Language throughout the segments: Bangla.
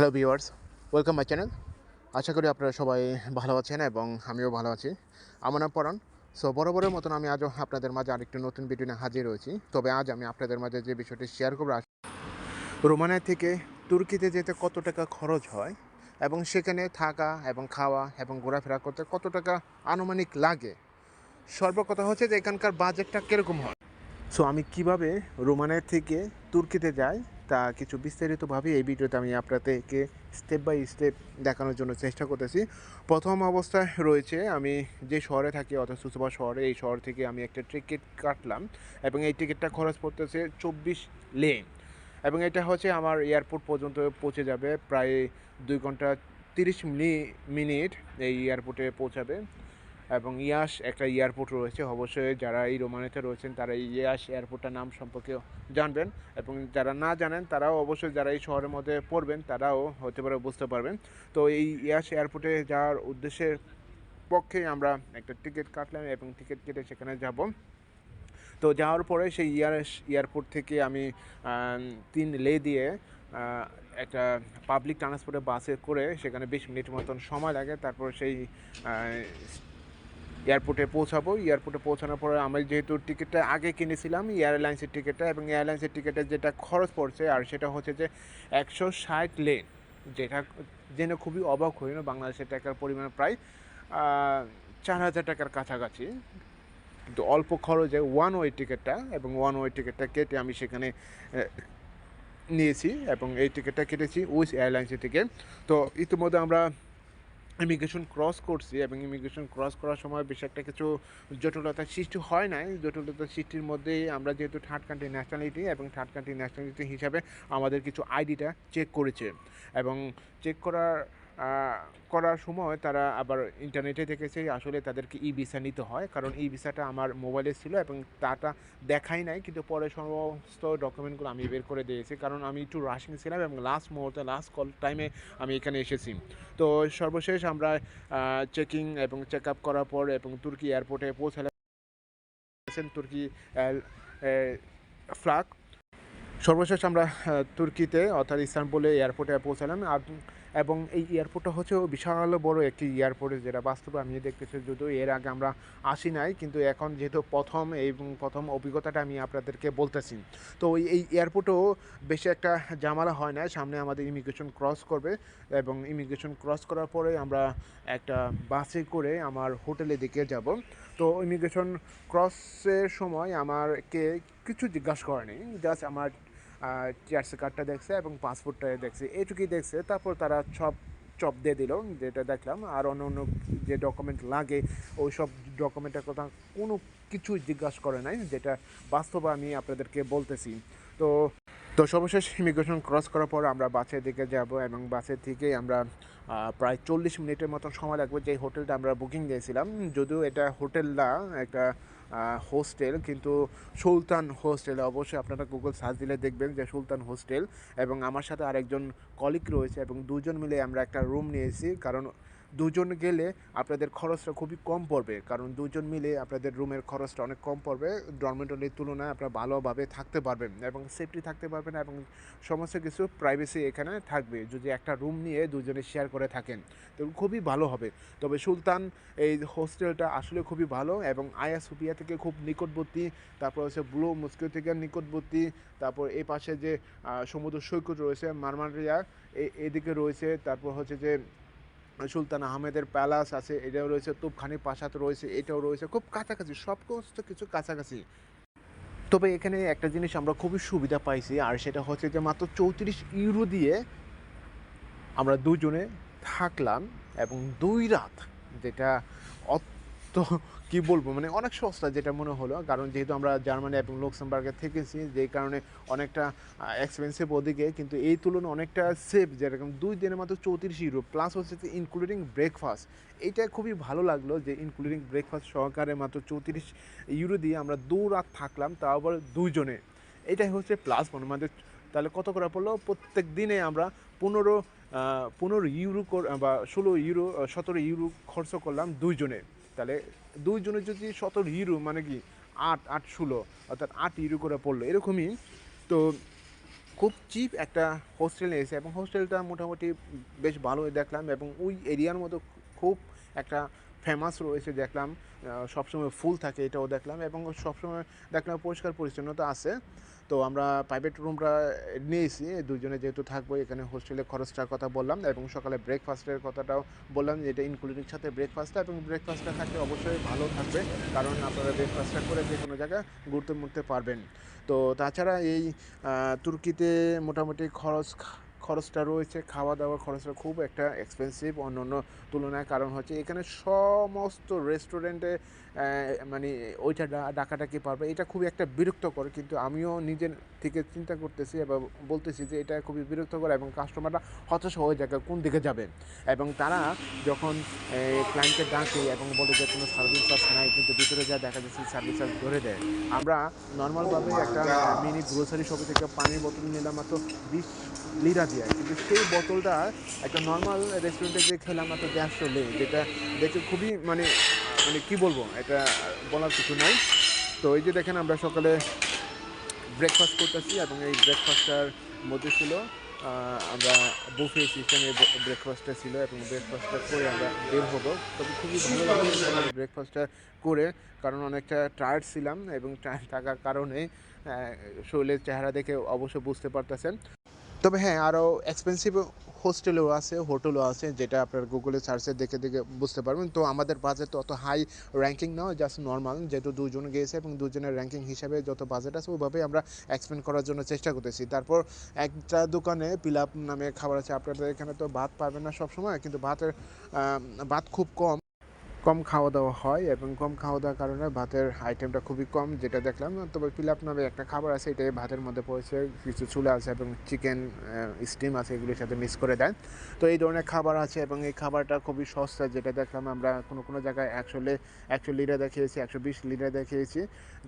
Hello viewers welcome my channel আশা করি আপনারা সবাই ভালো আছেন এবং আমিও ভালো আছি। আমার নাম পরাণ। সো বরাবরের মতন আমি আজও আপনাদের মাঝে আরেকটি নতুন ভিডিও নিয়ে হাজির হয়েছি। তবে আজ আমি আপনাদের মাঝে যে বিষয়টি শেয়ার করব রোমানিয়া থেকে তুর্কিতে যেতে কত টাকা খরচ হয় এবং সেখানে থাকা এবং খাওয়া এবং ঘোরাফেরা করতে কত টাকা আনুমানিক লাগে? সর্বকথা হচ্ছে যে এখানকার বাজেটটা কীরকম হয়? সো আমি কীভাবে রোমানিয়া থেকে তুর্কিতে যাই তা কিছু বিস্তারিতভাবে এই ভিডিওতে আমি আপনাদেরকে স্টেপ বাই স্টেপ দেখানোর জন্য চেষ্টা করতেছি। প্রথম অবস্থায় রয়েছে, আমি যে শহরে থাকি, অর্থাৎ সুসবা শহরে, এই শহর থেকে আমি একটা টিকিট কাটলাম এবং এই টিকিটটা খরচ পড়তেছে চব্বিশ লেন এবং এটা হচ্ছে আমার এয়ারপোর্ট পর্যন্ত পৌঁছে যাবে, প্রায় দুই ঘণ্টা তিরিশ মিনিট এই এয়ারপোর্টে পৌঁছাবে। এবং ইয়াস একটা এয়ারপোর্ট রয়েছে। অবশ্যই যারা এই রোমানিতে রয়েছেন, তারা এই ইয়াস এয়ারপোর্টটার নাম সম্পর্কে জানবেন এবং যারা না জানেন, তারাও অবশ্যই যারা এই শহরের মধ্যে পড়বেন, তারাও হতে পারে বুঝতে পারবেন। তো এই ইয়াস এয়ারপোর্টে যাওয়ার উদ্দেশ্যের পক্ষে আমরা একটা টিকিট কাটলাম এবং টিকিট কেটে সেখানে যাব। তো যাওয়ার পরে সেই ইয়াস এয়ারপোর্ট থেকে আমি তিন লে দিয়ে একটা পাবলিক ট্রান্সপোর্টে বাসে করে সেখানে বিশ মিনিট মতন সময় লাগে। তারপর সেই এয়ারপোর্টে পৌঁছাবো। এয়ারপোর্টে পৌঁছানোর পরে আমি যেহেতু টিকিটটা আগে কিনেছিলাম, এয়ারলাইন্সের টিকিটটা এবং এয়ারলাইন্সের টিকিটের যেটা খরচ পড়ছে আর সেটা হচ্ছে যে একশো ষাট লেন, যেটা জেনে খুবই অবাক হই না, বাংলাদেশের টাকার পরিমাণ প্রায় চার হাজার টাকার কাছাকাছি। কিন্তু অল্প খরচে ওয়ান ওয়ে টিকিটটা এবং ওয়ান ওয়ে টিকিটটা কেটে আমি সেখানে নিয়েছি এবং এই টিকিটটা কেটেছি উইস এয়ারলাইন্সের টিকিট তো ইতিমধ্যে আমরা ইমিগ্রেশন ক্রস করছি এবং ইমিগ্রেশন ক্রস করার সময় বেশ একটা কিছু জটিলতার সৃষ্টি হয় নাই। জটিলতার সৃষ্টির মধ্যেই আমরা যেহেতু থার্ড কান্ট্রি ন্যাশনালিটি এবং থার্ড কান্ট্রি ন্যাশনালিটি হিসাবে আমাদের কিছু আইডিটা চেক করেছে। এবং চেক করার করার সময় তারা আবার ইন্টারনেটে দেখেছে, আসলে তাদেরকে ই ভিসা নিতে হয়। কারণ ই ভিসাটা আমার মোবাইলে ছিল এবং তাটা দেখাই নাই, কিন্তু পরে সমস্ত ডকুমেন্টগুলো আমি বের করে দিয়েছি। কারণ আমি একটু রাশিং ছিলাম এবং লাস্ট মুহূর্তে লাস্ট কল টাইমে আমি এখানে এসেছি। তো সর্বশেষ আমরা চেকিং এবং চেক আপ করার পর এবং তুর্কি এয়ারপোর্টে পৌঁছালাম। তুর্কি ফ্লাগ সর্বশেষ আমরা তুর্কিতে অর্থাৎ ইস্তানবুলে এয়ারপোর্টে পৌঁছালাম। আব- এবং এই এয়ারপোর্টটা হচ্ছে বিশাল বড় একটি এয়ারপোর্ট যেটা বাস্তবে আমি দেখতেছি, যদিও এর আগে আমরা আসি নাই, কিন্তু এখন যেহেতু প্রথম এবং প্রথম অভিজ্ঞতাটা আমি আপনাদেরকে বলতেছি। তো এই এয়ারপোর্টেও বেশি একটা জামালা হয় না সামনে আমাদের ইমিগ্রেশন ক্রস করবে এবং ইমিগ্রেশন ক্রস করার পরে আমরা একটা বাসে করে আমার হোটেলের দিকে যাব। তো ইমিগ্রেশন ক্রসের সময় আমারকে কিছু জিজ্ঞাসা করেনি জাস্ট আমার টিআরসি কার্ডটা দেখছে এবং পাসপোর্টটা দেখছে। এইটুকুই দেখছে, তারপর তারা সব চপ দিয়ে দিল, যেটা দেখলাম। আর অন্য অন্য যে ডকুমেন্ট লাগে ওই সব ডকুমেন্টের কথা কোনো কিছু জিজ্ঞাসা করে নাই, যেটা বাস্তবে আমি আপনাদেরকে বলতেছি। তো তো সর্বশেষ ইমিগ্রেশন ক্রস করার পর আমরা বাসের দিকে যাব এবং বাসের থেকে আমরা প্রায় চল্লিশ মিনিটের মতো সময় লাগবে যে হোটেলটা আমরা বুকিং দিয়েছিলাম। যদিও এটা হোটেল না, একটা হোস্টেল কিন্তু সুলতান হোস্টেলে অবশ্যই আপনারা গুগল সার্চ দিলে দেখবেন যে সুলতান হোস্টেল এবং আমার সাথে আরেকজন কলিক রয়েছে এবং দুজন মিলে আমরা একটা রুম নিয়েছি। কারণ দুজন গেলে আপনাদের খরচটা খুবই কম পড়বে। কারণ দুজন মিলে আপনাদের রুমের খরচটা অনেক কম পড়বে। ডরমেটরির তুলনায় আপনারা ভালোভাবে থাকতে পারবেন এবং সেফটি থাকতে পারবেন এবং সমস্ত কিছু প্রাইভেসি এখানে থাকবে। যদি একটা রুম নিয়ে দুজনে শেয়ার করে থাকেন, তো খুবই ভালো হবে। তবে সুলতান এই হোস্টেলটা আসলে খুবই ভালো এবং আয়া সুপিয়া থেকে খুব নিকটবর্তী, তারপর হচ্ছে ব্লু মস্কো থেকে নিকটবর্তী, তারপর এই পাশে যে সমুদ্র সৈকত রয়েছে মারমারিয়া এদিকে রয়েছে, তারপর হচ্ছে যে সুলতান আহমেদের প্যালাস আছে, এটাও রয়েছে, তুপখানি প্রাসাদ রয়েছে, এটাও রয়েছে, খুব কাছাকাছি সব সমস্ত কিছু কাছাকাছি। তবে এখানে একটা জিনিস আমরা খুবই সুবিধা পাইছি, আর সেটা হচ্ছে যে মাত্র চৌত্রিশ ইউরো দিয়ে আমরা দুজনে থাকলাম, এবং দুই রাত যেটা অত কি বলব? মানে অনেক সস্তা যেটা মনে হলো। কারণ যেহেতু আমরা জার্মানি এবং লুক্সেমবার্গে থেকেছি যেই কারণে অনেকটা এক্সপেন্সিভ ওদিকে। কিন্তু এই তুলনায় অনেকটা সেফ যেরকম দুই দিনের মাত্র চৌত্রিশ ইউরো প্লাস হচ্ছে ইনক্লুডিং ব্রেকফাস্ট এইটা খুবই ভালো লাগল যে ইনক্লুডিং ব্রেকফাস্ট সহকারে মাত্র চৌত্রিশ ইউরো দিয়ে আমরা দু রাত থাকলাম, তাও আবার দুইজনে। এটাই হচ্ছে প্লাস পয়েন্ট আমাদের তাহলে কত করে পড়ল? প্রত্যেক দিনে আমরা পনেরো পনেরো ইউরো বা ষোলো ইউরো সতেরো ইউরো খরচ করলাম দুইজনে। তাহলে দুইজনের যদি সতেরো ইউরো মানে কি, আট আট, ষোলো, অর্থাৎ আট ইউরো করে পড়ল, এরকমই। তো খুব চিপ একটা হোস্টেলে এসে এবং হোস্টেলটা মোটামুটি বেশ ভালোই দেখলাম এবং ওই এরিয়ার মতো খুব একটা ফেমাস রয়েছে দেখলাম। সবসময় ফুল থাকে এটাও দেখলাম এবং সবসময় দেখলাম পরিষ্কার পরিচ্ছন্নতা আছে। তো আমরা প্রাইভেট রুমটা নিয়েছি, দুজনে যেহেতু থাকব, এখানে হোস্টেলের খরচটার কথা বললাম এবং সকালে ব্রেকফাস্টের কথাটাও বললাম যে এটা ইনক্লুডিং সাথে ব্রেকফাস্টটা এবং ব্রেকফাস্টটা থাকলে অবশ্যই ভালো থাকবে কারণ আপনারা ব্রেকফাস্টটা করে যে কোনো জায়গায় ঘুরতে মুড়তে পারবেন। তো তাছাড়া এই তুর্কিতে মোটামুটি খরচ খরচটা রয়েছে খাওয়া দাওয়ার খরচটা খুব একটা এক্সপেন্সিভ অন্য অন্য তুলনায় কারণ হচ্ছে এখানে সমস্ত রেস্টুরেন্টে মানে ওইটা ডা- ডাকাডাকি পারবে, এটা খুবই একটা বিরক্তকর, কিন্তু আমিও নিজের থেকে চিন্তা করতেছি এবং বলতেছি যে এটা খুবই বিরক্তকর এবং কাস্টমাররা হতাশ হয়ে যাবে কোন দিকে যাবে। এবং তারা যখন ক্লায়েন্টকে ডাকে এবং বলে যে কোনো সার্ভিস চার্জ নাই, কিন্তু ভিতরে যা দেখা যাচ্ছে সার্ভিস চার্জ ধরে দেয়। আমরা নর্মালভাবে একটা মিনি গ্রোসারি শপে থেকে পানির বোতল নিলাম মাত্র বিশ লিরা দিয়ে কিন্তু সেই বোতলটা একটা নর্মাল রেস্টুরেন্টে যে খেলাম মাত্র দেড়শো লে যেটা দেখে খুবই মানে মানে কি বলব, এটা বলার কিছু নাই। তো এই যে দেখেন আমরা সকালে ব্রেকফাস্ট করতেছি এবং এই ব্রেকফাস্টটার মধ্যে ছিল আমরা বুফে সিস্টেমে ব্রেকফাস্টটা ছিল এবং ব্রেকফাস্টটা করে আমরা বের হব। তবে খুবই ভালো লাগল ব্রেকফাস্টটা করে, কারণ অনেকটা টায়ার্ড ছিলাম এবং টায়ার্ড থাকার কারণে শরীরের চেহারা দেখে অবশ্য বুঝতে পারতেছেন। তবে হ্যাঁ আরও এক্সপেন্সিভ হোস্টেলও আছে হোটেলও আছে, যেটা আপনার গুগলে সার্চে দেখে দেখে বুঝতে পারবেন। তো আমাদের বাজেট অত হাই র্যাঙ্কিং নয় জাস্ট নর্মাল যেহেতু দুজন গিয়েছে এবং দুজনের র্যাঙ্কিং হিসাবে যত বাজেট আছে ওইভাবেই আমরা এক্সপেন্ড করার জন্য চেষ্টা করতেছি। তারপর একটা দোকানে পিলাপ নামে খাবার আছে, আপনাদের এখানে তো ভাত পাবেন না সবসময়, কিন্তু ভাতের ভাত খুব কম। কম খাওয়া দাওয়া হয় এবং কম খাওয়া দাওয়ার কারণে ভাতের আইটেমটা খুবই কম, যেটা দেখলাম। তবে পিলাপ নামে একটা খাবার আছে, এটাই ভাতের মধ্যে পড়েছে, কিছু চুলা আছে এবং চিকেন স্টিম আছে, এগুলির সাথে মিক্স করে দেয় তো এই ধরনের খাবার আছে এবং এই খাবারটা খুবই সস্তা, যেটা দেখলাম আমরা কোনো কোনো জায়গায় একশো একশো লিটার দেখিয়েছি, একশো বিশ লিটার দেখিয়েছি।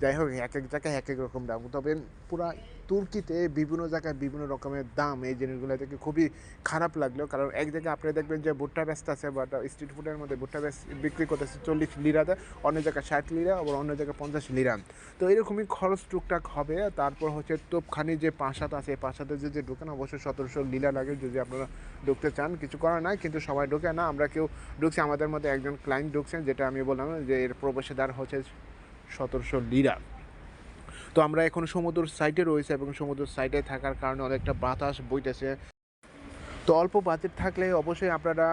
যাই হোক, এক এক জায়গায় এক এক রকম দাম। তবে পুরা তুর্কিতে বিভিন্ন জায়গায় বিভিন্ন রকমের দাম এই জিনিসগুলো থেকে খুবই খারাপ লাগল। কারণ এক জায়গায় আপনি দেখবেন যে ভুট্টা ব্যস্ত আছে বাট স্ট্রিট ফুডের মধ্যে ভুট্টা ব্যস্ত বিক্রি করতেছে চল্লিশ লিরাতে অন্য জায়গায় ষাট লিরা আবার অন্য জায়গায় পঞ্চাশ লিরা তো এরকমই খরচ টুকটাক হবে। তারপর হচ্ছে তোপখানি যে পাঁচাত আছে পাঁচাতে যে যে ঢোকেন অবশ্যই সতেরোশো লিরা লাগে যদি আপনারা ঢুকতে চান। কিছু করার নাই, কিন্তু সবাই ঢোকে না। আমরা কেউ ঢুকছি, আমাদের মধ্যে একজন ক্লায়েন্ট ঢুকছেন, যেটা আমি বললাম যে এর প্রবেশদ্বার হচ্ছে সতেরোশো লিরা তো আমরা এখন সমুদ্র সাইডে রয়েছে এবং সমুদ্র সাইডে থাকার কারণে অনেকটা বাতাস বইতেছে। তো অল্প বাজেট থাকলে অবশ্যই আপনারা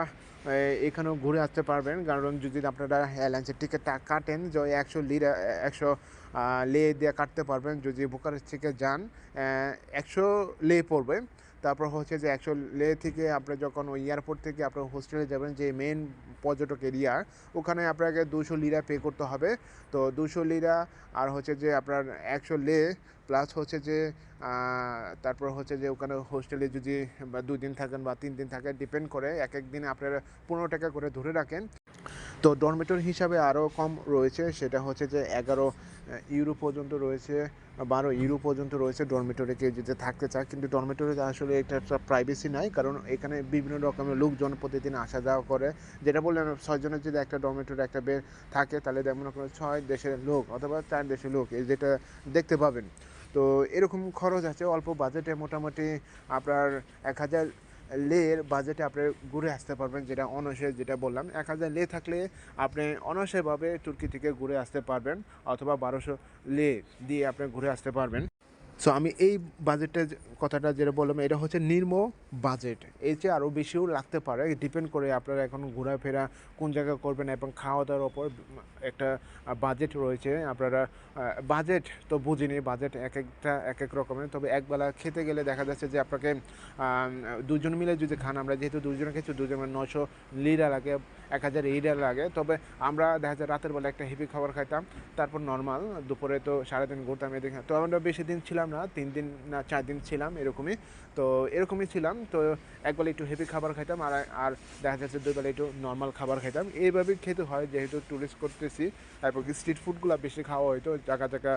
এখানেও ঘুরে আসতে পারবেন। কারণ যদি আপনারা এয়ারলাইন্সের টিকিট কাটেন, যে একশো লিরা একশো লে দিয়ে কাটতে পারবেন। যদি বুকারেস্ট থেকে যান একশো লে পড়বে। তারপর হচ্ছে যে একশো লে থেকে আপনি যখন ওই এয়ারপোর্ট থেকে আপনার হোস্টেলে যাবেন, যে মেন পর্যটক এরিয়া ওখানে আপনাকে দুশো লিরা পে করতে হবে। তো দুশো লিরা আর হচ্ছে যে আপনার একশো লে প্লাস হচ্ছে যে তারপর হচ্ছে যে ওখানে হোস্টেলে যদি বা দুই দিন থাকেন বা তিন দিন থাকেন ডিপেন্ড করে এক এক দিনে আপনারা পনেরো টাকা করে ধরে রাখেন। তো ডরমেটর হিসাবে আরও কম রয়েছে, সেটা হচ্ছে যে এগারো ইউরো পর্যন্ত রয়েছে, বারো ইউরো পর্যন্ত রয়েছে ডরমেটরে কেউ যদি থাকতে চায়। কিন্তু ডরমেটরে আসলে একটা প্রাইভেসি নাই, কারণ এখানে বিভিন্ন রকমের লোকজন প্রতিদিন আসা যাওয়া করে। যেটা বললেন, ছয়জনের যদি একটা ডরমেটরে একটা বের থাকে, তাহলে যেমন ছয় দেশের লোক অথবা চার দেশের লোক, এই যেটা দেখতে পাবেন। তো এরকম খরচ আছে, অল্প বাজেটে মোটামুটি আপনার এক হাজার লের বাজেটে আপনি ঘুরে আসতে পারবেন, যেটা অনসে যেটা বললাম। এক হাজার লে থাকলে আপনি অনসেভাবে তুর্কি থেকে ঘুরে আসতে পারবেন, অথবা বারোশো লে দিয়ে আপনি ঘুরে আসতে পারবেন। সো আমি এই বাজেটের কথাটা যেটা বললাম, এটা হচ্ছে নিম্ন বাজেট এর চেয়ে আরও বেশিও লাগতে পারে। ডিপেন্ড করে আপনারা এখন ঘোরাফেরা কোন জায়গায় করবেন এবং খাওয়া দাওয়ার ওপর একটা বাজেট রয়েছে। আপনারা বাজেট তো বুঝিনি বাজেট এক একটা, এক এক রকমের। তবে একবেলা খেতে গেলে দেখা যাচ্ছে যে আপনাকে দুজন মিলে যদি খান, আমরা যেহেতু দুজনে খেয়েছি দুজনের নশো লিরা লাগে, এক হাজার লিরা লাগে। তবে আমরা দেখা যায় রাতের বেলা একটা হেভি খাবার খাইতাম। তারপর নর্মাল দুপুরে তো সারাদিন ঘুরতাম এদিকে। তো আমরা বেশি দিন ছিলাম না তিন দিন না চার দিন ছিলাম এরকমই। তো এরকমই ছিলাম। তো একবেলা একটু হেভি খাবার খাইতাম আর আর দেখা যাচ্ছে দুই বেলা একটু নর্মাল খাবার খাইতাম। এইভাবেই খেতে হয়, যেহেতু ট্যুরিস্ট করতেছি, তারপর কি স্ট্রিট ফুডগুলো বেশি খাওয়া হয়তো জায়গা জায়গা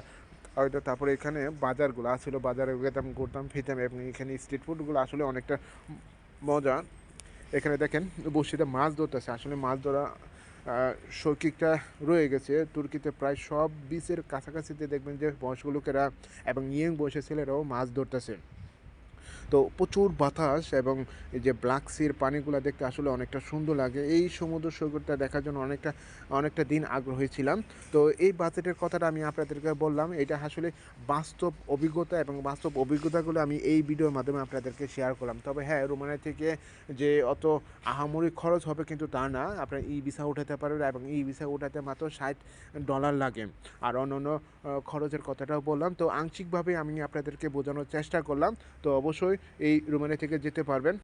হয়তো তারপরে এখানে বাজারগুলো আসলে বাজারে যেতাম ঘুরতাম, ফিরতাম এবং এখানে স্ট্রিট ফুডগুলো আসলে অনেকটা মজা। এখানে দেখেন বসিতে মাছ ধরতেছে, আসলে মাছ ধরা শৌকিকটা রয়ে গেছে। তুর্কিতে প্রায় সব বিচের কাছাকাছিতে দেখবেন যে বয়স্ক লোকেরা এবং ইয়ং বয়সের ছেলেরাও মাছ ধরতেছে। তো প্রচুর বাতাস এবং যে ব্ল্যাক সির পানিগুলো দেখতে আসলে অনেকটা সুন্দর লাগে। এই সমুদ্র সৈকতটা দেখার জন্য অনেকটা অনেকটা দিন আগ্রহী ছিলাম। তো এই বাজেটের কথাটা আমি আপনাদেরকে বললাম। এটা আসলে বাস্তব অভিজ্ঞতা এবং বাস্তব অভিজ্ঞতাগুলো আমি এই ভিডিওর মাধ্যমে আপনাদেরকে শেয়ার করলাম। তবে হ্যাঁ রোমানিয়া থেকে যে অত আহামরি খরচ হবে কিন্তু তা না। আপনার ই ভিসা উঠাতে পারবেন এবং ই ভিসা উঠাতে মাত্র ষাট ডলার লাগে। আর অন্য অন্য খরচের কথাটাও বললাম। তো আংশিকভাবে আমি আপনাদেরকে বোঝানোর চেষ্টা করলাম। তো অবশ্যই এই রোমানিয়া থেকে যেতে পারবেন।